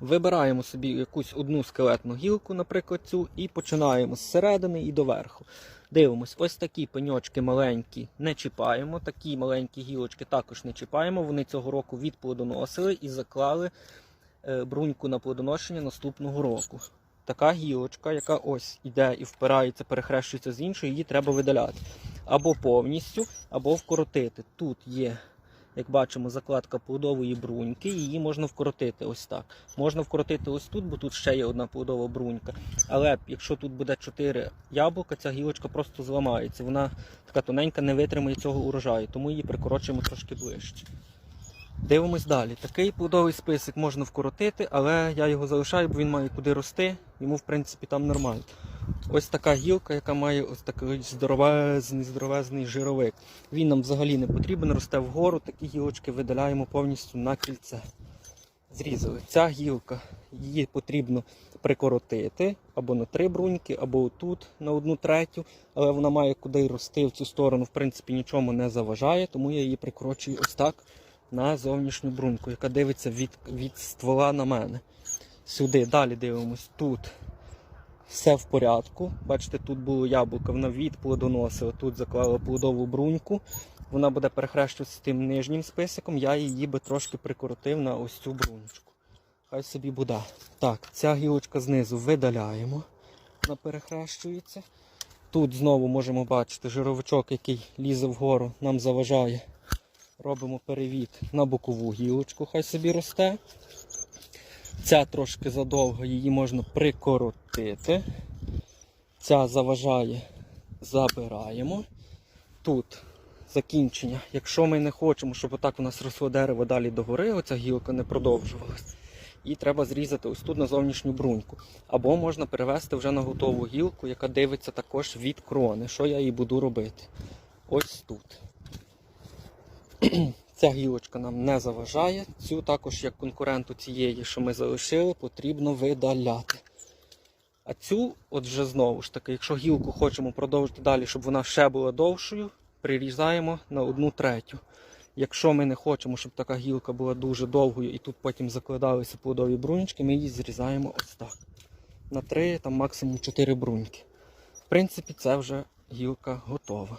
Вибираємо собі якусь одну скелетну гілку, наприклад, цю, і починаємо з середини і до верху. Дивимось, ось такі пеньочки маленькі не чіпаємо, такі маленькі гілочки також не чіпаємо. Вони цього року відплодоносили і заклали е, бруньку на плодоношення наступного року. Така гілочка, яка ось іде і впирається, перехрещується з іншою, її треба видаляти. Або повністю, або вкоротити. Тут є, як бачимо, закладка плодової бруньки, її можна вкоротити ось так. Можна вкоротити ось тут, бо тут ще є одна плодова брунька. Але якщо тут буде 4 яблука, ця гілочка просто зламається. Вона така тоненька, не витримає цього урожаю, тому її прикорочуємо трошки ближче. Дивимось далі. Такий плодовий список можна вкоротити, але я його залишаю, бо він має куди рости. Йому, в принципі, там нормально. Ось така гілка, яка має ось такий здоровезний, здоровезний жировик. Він нам взагалі не потрібен, росте вгору. Такі гілочки видаляємо повністю на кільце. Зрізали. Ця гілка, її потрібно прикоротити або на три бруньки, або отут на одну третю, але вона має куди рости в цю сторону, в принципі, нічому не заважає, тому я її прикорочую ось так на зовнішню бруньку, яка дивиться від, від ствола на мене. Сюди далі дивимось. Тут все в порядку. Бачите, тут було яблуко, вона відплодоносила, тут заклала плодову бруньку. Вона буде перехрещуватися тим нижнім списиком, я її би трошки прикоротив на ось цю брунечку. Хай собі буде. Так, ця гілочка знизу видаляємо. Вона перехрещується. Тут знову можемо бачити жировичок, який лізе вгору, нам заважає. Робимо перевід на бокову гілочку, хай собі росте. Ця трошки задовго, її можна прикоротити. Ця заважає, забираємо. Тут закінчення. Якщо ми не хочемо, щоб отак у нас росло дерево далі догори, оця гілка не продовжувалась. І треба зрізати ось тут на зовнішню бруньку. Або можна перевести вже на готову гілку, яка дивиться також від крони. Що я їй буду робити? Ось тут. Ця гілочка нам не заважає. Цю також, як конкуренту цієї, що ми залишили, потрібно видаляти. А цю, от вже знову ж таки, якщо гілку хочемо продовжити далі, щоб вона ще була довшою, прирізаємо на одну третю. Якщо ми не хочемо, щоб така гілка була дуже довгою і тут потім закладалися плодові бруньки, ми її зрізаємо ось так. На три, там максимум 4 бруньки. В принципі, це вже гілка готова.